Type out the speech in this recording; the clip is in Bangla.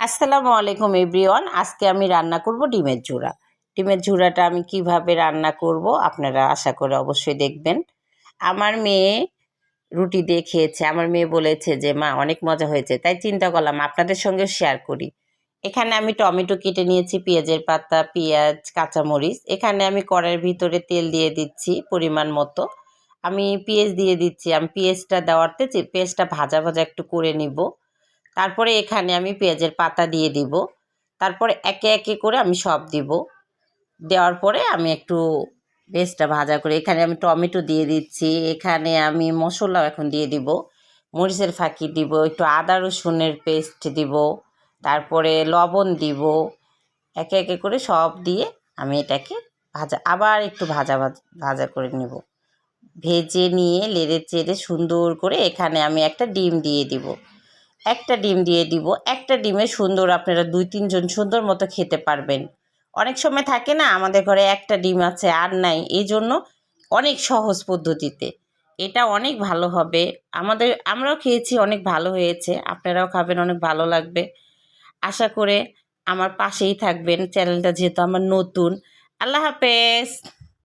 আসসালামু আলাইকুম এভরিওয়ান। আজকে আমি রান্না করব ডিমের ঝুড়া ডিমের ঝুড়াটা আমি কীভাবে রান্না করব আপনারা আশা করে অবশ্যই দেখবেন। আমার মেয়ে রুটি দিয়ে খেয়েছে। আমার মেয়ে বলেছে যে, মা, অনেক মজা হয়েছে। তাই চিন্তা করলাম আপনাদের সঙ্গে শেয়ার করি। এখানে আমি টমেটো কেটে নিয়েছি, পেঁয়াজের পাতা, পেঁয়াজ, কাঁচামরিচ। এখানে আমি কড়াইয়ের ভিতরে তেল দিয়ে দিচ্ছি পরিমাণ মতো। আমি পেঁয়াজ দিয়ে দিচ্ছি। আমি পেঁয়াজটা দেওয়াতে পেঁয়াজটা ভাজা ভাজা একটু করে নিব। তারপরে এখানে আমি পেঁয়াজের পাতা দিয়ে দিব। তারপরে একে একে করে আমি সব দিব। দেওয়ার পরে আমি একটু পেঁয়াজটা ভাজা করে, এখানে আমি টমেটো দিয়ে দিচ্ছি, এখানে আমি মশলাও এখন দিয়ে দিব। মরিচের ফাঁকি দিব, একটু আদা রসুনের পেস্ট দিব, তারপরে লবণ দিব। একে একে করে সব দিয়ে আমি এটাকে ভাজা, আবার একটু ভাজা ভাজা ভাজা করে নেব। ভেজে নিয়ে লেড়ে চেড়ে সুন্দর করে এখানে আমি একটা ডিম দিয়ে দিব। একটা ডিম দিয়ে দিব। একটা ডিমে সুন্দর আপনারা দুই, তিনজন সুন্দর মতো খেতে পারবেন। অনেক সময় থাকে না, আমাদের ঘরে একটা ডিম আছে আর নাই এই জন্য অনেক সহজ পদ্ধতিতে। এটা অনেক ভালো হবে। আমাদের, আমরাও খেয়েছি, অনেক ভালো হয়েছে। আপনারাও খাবেন, অনেক ভালো লাগবে। আশা করে আমার পাশেই থাকবেন। চ্যানেলটা যেহেতু আমার নতুন। আল্লাহ হাফেজ!